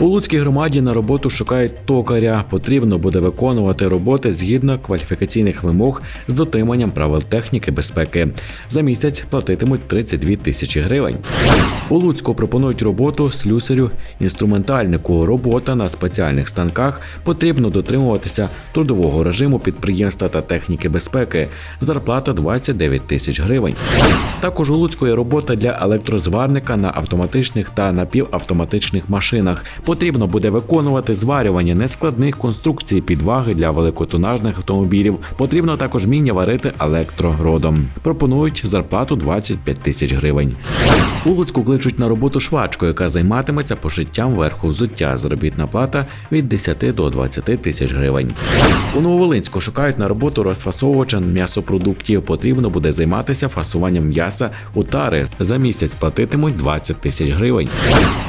У Луцькій громаді на роботу шукають токаря. Потрібно буде виконувати роботи згідно кваліфікаційних вимог з дотриманням правил техніки безпеки. За місяць платитимуть 32 тисячі гривень. У Луцьку пропонують роботу слюсарю інструментальнику. Робота на спеціальних станках потрібно дотримуватися трудового режиму підприємства та техніки безпеки. Зарплата 29 тисяч гривень. Також у Луцьку є робота для електрозварника на автоматичних та напівавтоматичних машинах. Потрібно буде виконувати зварювання нескладних конструкцій підваги для великотонажних автомобілів. Потрібно також вміння варити електрородом. Пропонують зарплату 25 тисяч гривень. У Луцьку кличуть на роботу швачку, яка займатиметься пошиттям верху взуття. Заробітна плата від 10 до 20 тисяч гривень. У Нововолинську шукають на роботу розфасовувача м'ясопродуктів. Потрібно буде займатися фасуванням м'яса у тари. За місяць платитимуть 20 тисяч гривень.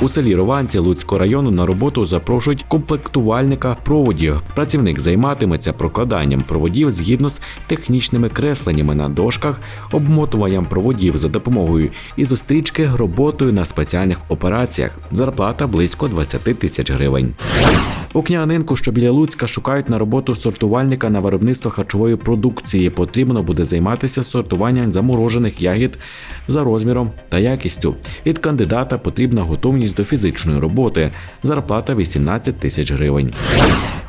У селі Рованці Луцького району на роботу запрошують комплектувальника проводів. Працівник займатиметься прокладанням проводів згідно з технічними кресленнями на дошках, обмотуванням проводів за допомогою ізострічки, роботою на спеціальних операціях. Зарплата близько 20 тисяч гривень. У княгининку, що біля Луцька, шукають на роботу сортувальника на виробництво харчової продукції. Потрібно буде займатися сортуванням заморожених ягід за розміром та якістю. Від кандидата потрібна готовність до фізичної роботи. Зарплата 18 тисяч гривень.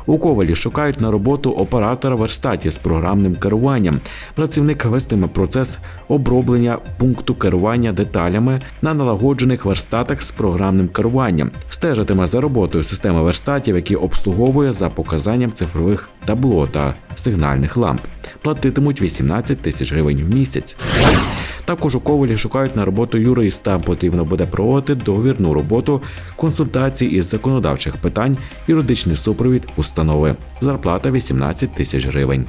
У Ковалі шукають на роботу оператора верстатів з програмним керуванням. Працівник вестиме процес оброблення пункту керування деталями на налагоджених верстатах з програмним керуванням, стежитиме за роботою системи верстатів, які обслуговує за показанням цифрових табло та сигнальних ламп. Платитимуть 18 тисяч гривень в місяць. Також у Ковалі шукають на роботу юриста. Потрібно буде проводити договірну роботу, консультації із законодавчих питань, юридичний супровід установи. Зарплата 18 тисяч гривень.